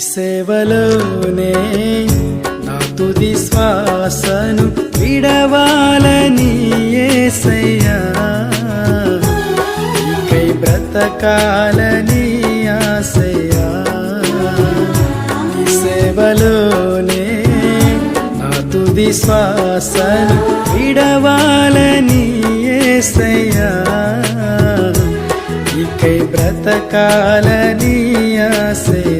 సేవలోనే నా తుది శ్వాసను విడవాలని ఏసయ్యా. నీకై బ్రతకాలని ఆశయ్యా. సేవలోనే నా తుది శ్వాసను విడవాలని ఏసయ్యా. ఇకై బ్రతకాలని ఆశయ్యా.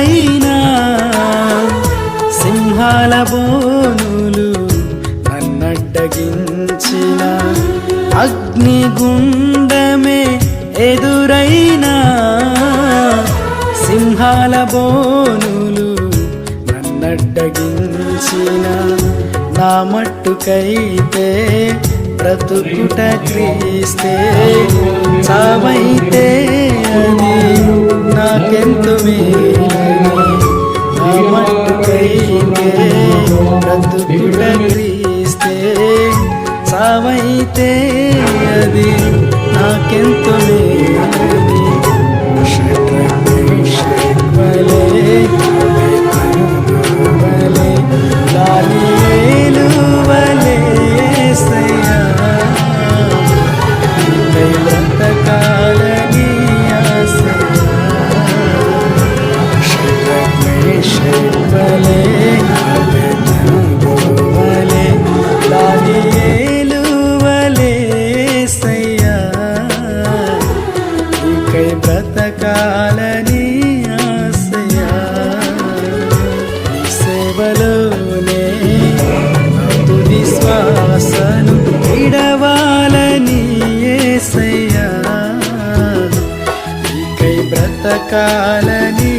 ఎదురైనా సింహాల బోనులు నన్నడ్డగించిన అగ్నిగుండమే ఎదురైనా సింహాల బోనులు నన్నడ్డగించిన నా మట్టుకైతే బ్రతుకుట క్రీస్తే బ్రతుకుట క్రీస్తే చావైతే అది. బ్రతకాలని ఆశయా. సేవలోనే తుది శ్వాసను విడవాలని ఏసయ్యా. నీకై బ్రతకాలని